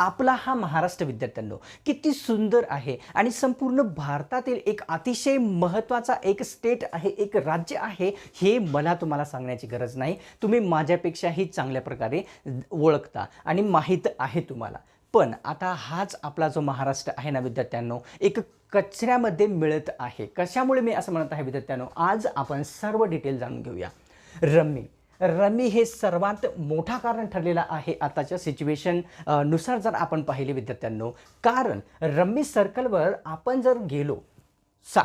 आपला हा महाराष्ट्र विद्यार्थ्यांनो किती सुंदर आहे आणि संपूर्ण भारतातील एक अतिशय महत्त्वाचा एक स्टेट आहे एक राज्य आहे हे मला तुम्हाला सांगण्याची गरज नाही. तुम्ही माझ्यापेक्षाही चांगल्या प्रकारे ओळखता आणि माहीत आहे तुम्हाला. पण आता हाच आपला जो महाराष्ट्र आहे ना विद्यार्थ्यांनो एक कचऱ्यामध्ये मिळत आहे. कशामुळे मी असं म्हणत आहे विद्यार्थ्यांनो आज आपण सर्व डिटेल जाणून घेऊया. रम्मी रमी हे सर्वात मोठा कारण ठरलेला आहे आताच्या सिच्युएशननुसार जर आपण पाहिले विद्यार्थ्यांनो कारण रम्मी सर्कलवर आपण जर गेलो सा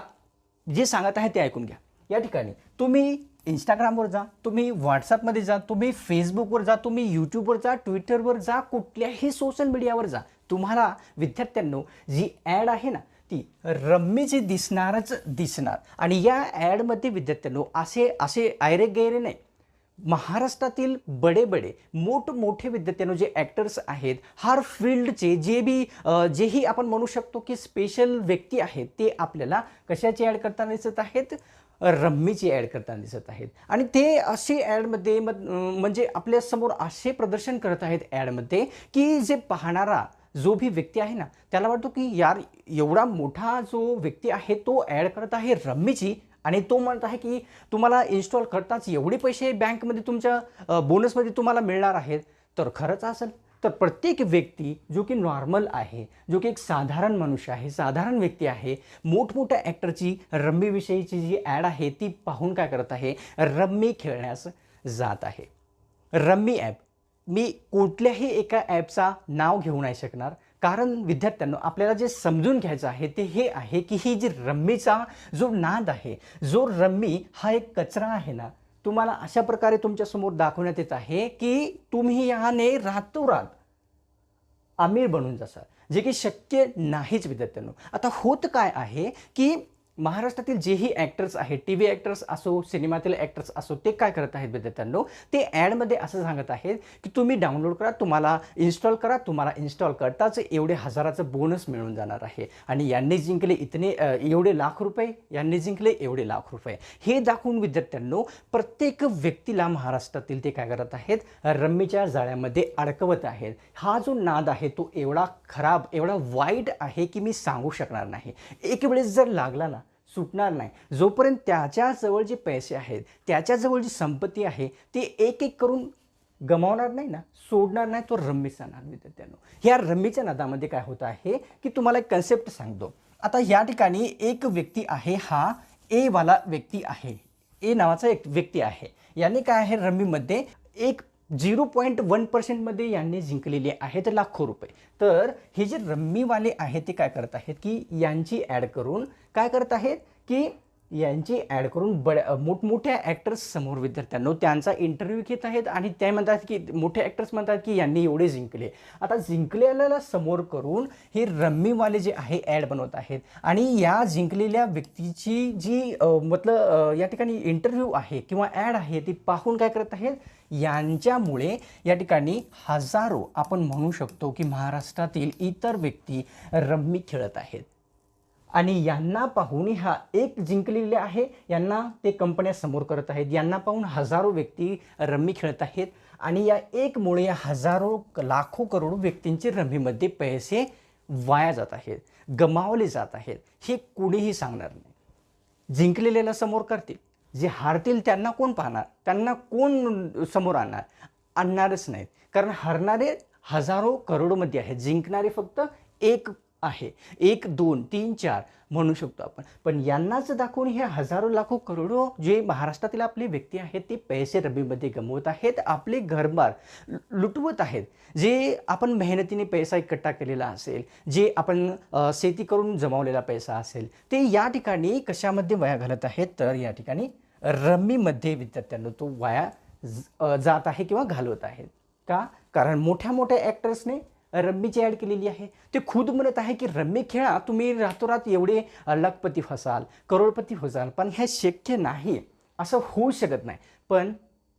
जे सांगत आहे ते ऐकून घ्या. या ठिकाणी तुम्ही इंस्टाग्रामवर जा तुम्ही व्हॉट्सअपमध्ये जा तुम्ही फेसबुकवर जा तुम्ही यूट्यूबवर जा ट्विटरवर जा कुठल्याही सोशल मीडियावर जा. तुम्हाला विद्यार्थ्यांनो जी ॲड आहे ना ती रम्मीची दिसणारच दिसणार. आणि या ॲडमध्ये विद्यार्थ्यांनो असे असे आयरे गैरे नाही. महाराष्ट्रातील बडे बडे मोठमोठे विद्यार्थ्यांनो जे ॲक्टर्स आहेत हर फील्डचे जे बी जेही आपण म्हणू शकतो की स्पेशल व्यक्ती आहेत ते आपल्याला कशाची ॲड करताना दिसत आहेत? रम्मीची ॲड करताना दिसत आहेत. आणि ते असे ॲडमध्ये मग म्हणजे आपल्यासमोर असे प्रदर्शन करत आहेत ॲडमध्ये की जे पाहणारा जो भी व्यक्ती आहे ना त्याला वाटतो की यार एवढा मोठा जो व्यक्ती आहे तो ॲड करत आहे रम्मीची आणि तो म्हणत आहे की तुम्हाला इन्स्टॉल करताच एवढे पैसे बँकमध्ये तुमच्या बोनसमध्ये तुम्हाला मिळणार आहेत. तर खरंच असेल. तर प्रत्येक व्यक्ती जो की नॉर्मल आहे जो की एक साधारण मनुष्य आहे साधारण व्यक्ती आहे मोठमोठ्या ॲक्टरची रम्मीविषयीची जी ॲड आहे ती पाहून काय करत आहे? रम्मी खेळण्यास जात आहे. रम्मी ॲप मी कुठल्याही एका ॲपचा नाव घेऊ नाही शकणार. कारण विद्यार्थ्यांनो आपल्याला जे समजून घ्यायचं आहे ते हे आहे की ही जी रम्मीचा जो नाद आहे जो रम्मी हा एक कचरा आहे ना तुम्हाला अशा प्रकारे तुमच्यासमोर दाखवण्यात येत आहे की तुम्ही याने रातोरात अमीर बनून जासाल जे की शक्य नाहीच विद्यार्थ्यांनो. आता होत काय आहे की महाराष्ट्रातील जेही ॲक्टर्स आहेत टी व्ही ॲक्टर्स असो सिनेमातील ॲक्टर्स असो ते काय करत आहेत विद्यार्थ्यांनो? ते ॲडमध्ये असं सांगत आहेत की तुम्ही डाउनलोड करा तुम्हाला इन्स्टॉल करा तुम्हाला इन्स्टॉल करताच एवढे हजाराचं बोनस मिळून जाणार आहे. आणि यांनी जिंकले इतने एवढे लाख रुपये यांनी जिंकले एवढे लाख रुपये. हे दाखवून विद्यार्थ्यांनो प्रत्येक व्यक्तीला महाराष्ट्रातील ते काय करत आहेत? रम्मीच्या जाळ्यामध्ये अडकवत आहेत. हा जो नाद आहे तो एवढा खराब एवढा वाईट आहे की मी सांगू शकणार नाही. एक वेळेस जर लागला ना सुटणार नाही. जोपर्यंत त्याच्याजवळ जे पैसे आहेत त्याच्याजवळ जी संपत्ती आहे ती एक एक करून गमावणार नाही ना सोडणार नाही तो रम्मीचा नाद विद्यार्थ्यांनो. ह्या रम्मीच्या नादामध्ये काय होतं आहे की तुम्हाला एक कन्सेप्ट सांगतो. आता या ठिकाणी एक व्यक्ती आहे हा एवाला व्यक्ती आहे. ए नावाचा एक व्यक्ती आहे. याने काय आहे रम्मीमध्ये एक झिरो पॉईंट वन पर्सेंटमध्ये यांनी जिंकलेले आहेत लाखो रुपये. तर हे जे रम्मीवाले आहेत ते काय करत आहेत की यांची ॲड करून काय करत आहेत की यांची ॲड करून बड मोठमोठ्या ॲक्टर्स समोर विद्यार्थ्यांनो त्यांचा इंटरव्ह्यू घेत आहेत आणि ते म्हणतात की मोठे ॲक्टर्स म्हणतात की यांनी एवढे जिंकले. आता जिंकलेल्याला समोर करून हे रम्मीवाले जे आहे ॲड बनवत आहेत आणि या जिंकलेल्या व्यक्तीची जी मतलब या ठिकाणी इंटरव्ह्यू आहे किंवा ॲड आहे ती पाहून काय करत आहेत? यांच्यामुळे या ठिकाणी हजारो आपण म्हणू शकतो की महाराष्ट्रातील इतर व्यक्ती रम्मी खेळत आहेत. आणि यांना पाहून हा एक जिंकलेले आहे. यांना ते कंपन्या समोर करत आहेत. यांना पाहून हजारो व्यक्ती रम्मी खेळत आहेत. आणि या एकमुळे या हजारो लाखो करोडो व्यक्तींचे रम्मीमध्ये पैसे वाया जात आहेत. गमावले जात आहेत. हे कुणीही सांगणार नाही. जिंकलेल्याला समोर करतील. जे हारतील त्यांना कोण पाहणार? त्यांना कोण समोर आणणार? आणणारच नाहीत. कारण हरणारे हजारो करोडोमध्ये आहेत. जिंकणारे फक्त एक आहे. एक दोन तीन चार म्हणू शकतो आपण. पण यांनाच दाखवून हे हजारो लाखो करोडो जे महाराष्ट्रातील आपले व्यक्ती आहेत ते पैसे रबीमध्ये गमवत आहेत आपले घरबार लु- लुटवत आहेत. जे आपण मेहनतीने पैसा इकट्ठा केलेला असेल जे आपण शेती करून जमावलेला पैसा असेल ते या ठिकाणी कशामध्ये वाया घालत आहेत? तर या ठिकाणी रम्मीमध्ये विद्यार्थ्यांना तो वाया ज- जात आहे किंवा घालवत आहेत. का? कारण मोठ्या मोठ्या ॲक्टर्सने रम्मीची ॲड केलेली आहे. ते खुद म्हणत आहे की रम्मी खेळा तुम्ही रातोरात एवढे लखपती फसाल करोडपती फसाल पण हे शक्य नाही. असं होऊ शकत नाही. पण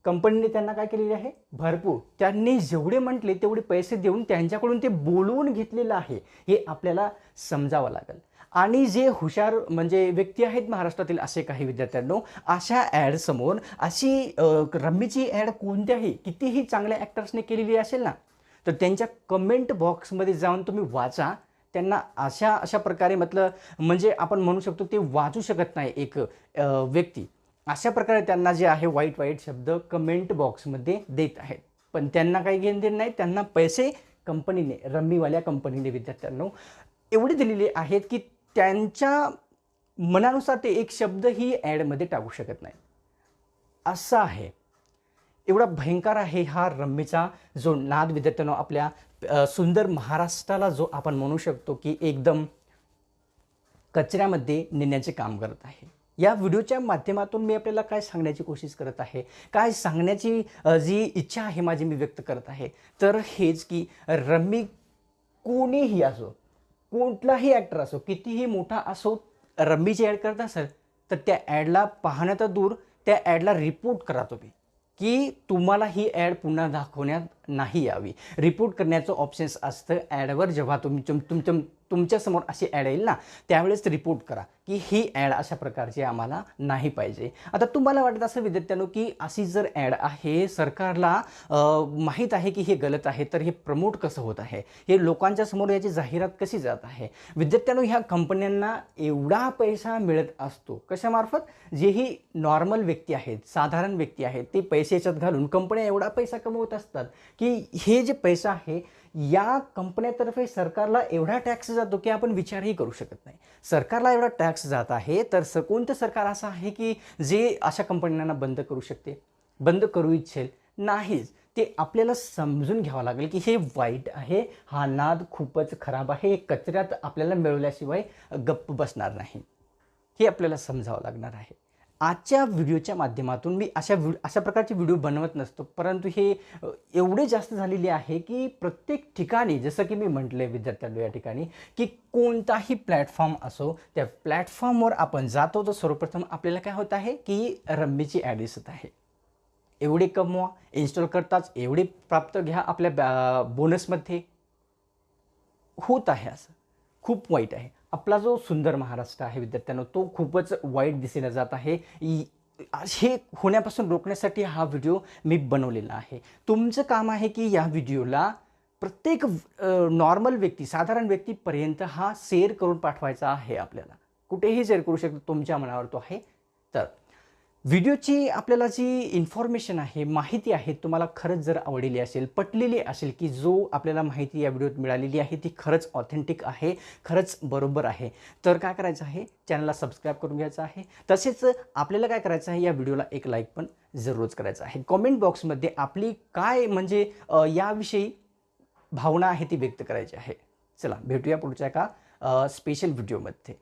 कंपनीने त्यांना काय केलेले आहे? भरपूर. त्यांनी जेवढे म्हटले तेवढे पैसे देऊन त्यांच्याकडून ते बोलवून घेतलेलं आहे. हे आपल्याला समजावं लागेल. आणि जे हुशार म्हणजे व्यक्ती आहेत महाराष्ट्रातील असे काही विद्यार्थ्यांनो अशा ॲडसमोर अशी रम्मीची ॲड कोणत्याही कितीही चांगल्या ॲक्टर्सने केलेली असेल ना तर त्यांच्या कमेंट बॉक्समध्ये जाऊन तुम्ही वाचा. त्यांना अशा अशा प्रकारे म्हटलं म्हणजे आपण म्हणू शकतो ते वाचू शकत नाही एक व्यक्ती. अशा प्रकारे त्यांना जे आहे वाईट वाईट शब्द कमेंट बॉक्समध्ये देत आहेत. पण त्यांना काही घेणं देणं नाही त्यांना पैसे कंपनीने रम्मीवाल्या कंपनीने विद्यार्थ्यांना एवढे दिलेले आहेत की त्यांच्या मनानुसार ते एक शब्दही ॲडमध्ये टाकू शकत नाही. असं आहे. एवढा भयंकर आहे हा रम्मीचा जो नाद विद्यार्थ्यांनो आपल्या सुंदर महाराष्ट्राला जो आपण म्हणू शकतो की एकदम कचऱ्यामध्ये नेण्याचे काम करत आहे. या व्हिडिओच्या माध्यमातून मी आपल्याला काय सांगण्याची कोशिश करत आहे काय सांगण्याची जी इच्छा आहे माझी मी व्यक्त करत आहे तर हेच की रम्मी कोणीही असो कोणताही ॲक्टर असो कितीही मोठा असो रम्मीची ॲड करत असेल तर त्या ॲडला पाहणं तर दूर त्या ॲडला रिपोर्ट करा तुम्ही. की तुम्हाला ही ॲड पुन्हा दाखवण्यात नाही यावी. रिपोर्ट करण्याचं ऑप्शन्स असतं. ॲडवर जेव्हा तुम्ही तुम तुमच्या तुमच्यासमोर अशी ॲड येईल ना त्यावेळेस रिपोर्ट करा की ही ॲड अशा प्रकारची आम्हाला नाही पाहिजे. आता तुम्हाला वाटत असं विद्यार्थ्यांनो की अशी जर ॲड आहे सरकारला माहीत आहे की हे गलत आहे तर हे प्रमोट कसं होत आहे? हे लोकांच्या समोर याची जाहिरात कशी जात आहे? विद्यार्थ्यांनो ह्या कंपन्यांना एवढा पैसा मिळत असतो. कशामार्फत? जेही नॉर्मल व्यक्ती आहेत साधारण व्यक्ती आहेत ते पैसे याच्यात घालून कंपन्या एवढा पैसा कमवत असतात. की हे जे पैसा आहे या कंपन्यातर्फे सरकारला एवढा टॅक्स जातो की आपण विचारही करू शकत नाही. सरकारला एवढा टॅक्स जात आहे तर स कोणतं सरकार असं आहे की जे अशा कंपन्यांना बंद करू शकते? बंद करू इच्छेल? नाहीच. ते आपल्याला समजून घ्यावं लागेल की हे वाईट आहे हा नाद खूपच खराब आहे हे कचऱ्यात आपल्याला मिळवल्याशिवाय गप्प बसणार नाही. हे आपल्याला समजावं लागणार आहे. आजच्या व्हिडिओच्या माध्यमातून मी अशा व्हि अशा प्रकारचे व्हिडिओ बनवत नसतो. परंतु हे एवढे जास्त झालेले आहे की प्रत्येक ठिकाणी जसं की मी म्हटलं आहे विद्यार्थ्यांना या ठिकाणी की कोणताही प्लॅटफॉर्म असो त्या प्लॅटफॉर्मवर आपण जातो तर सर्वप्रथम आपल्याला काय होत आहे की रम्मीची ॲड दिसत आहे. एवढे कमवा इन्स्टॉल करताच एवढे प्राप्त घ्या आपल्या बॅ बोनसमध्ये. होत आहे असं. खूप वाईट आहे. आपला जो सुंदर महाराष्ट्र आहे विद्यार्थ्यांनो तो खूपच वाईट दिशेला जात आहे. हे होण्यापासून रोखण्यासाठी हा व्हिडिओ मी बनवलेला आहे. तुमचं काम आहे की या व्हिडिओला प्रत्येक नॉर्मल व्यक्ती साधारण व्यक्तीपर्यंत हा शेअर करून पाठवायचा आहे आपल्याला. कुठेही शेअर करू शकतो तुमच्या मनावर तो आहे. तर व्हिडिओची आपल्याला जी इन्फॉर्मेशन आहे माहिती आहे तुम्हाला खरंच जर आवडलेली असेल पटलेली असेल की जो आपल्याला माहिती या व्हिडिओत मिळालेली आहे ती खरंच ऑथेंटिक आहे खरंच बरोबर आहे. तर काय करायचं आहे? चॅनलला सबस्क्राईब करून घ्यायचं आहे. तसेच आपल्याला काय करायचं आहे? या व्हिडिओला एक लाईक पण जरूरच करायचं आहे. कॉमेंट बॉक्समध्ये आपली काय म्हणजे याविषयी भावना आहे ती व्यक्त करायची आहे. चला भेटूया पुढच्या एका स्पेशल व्हिडिओमध्ये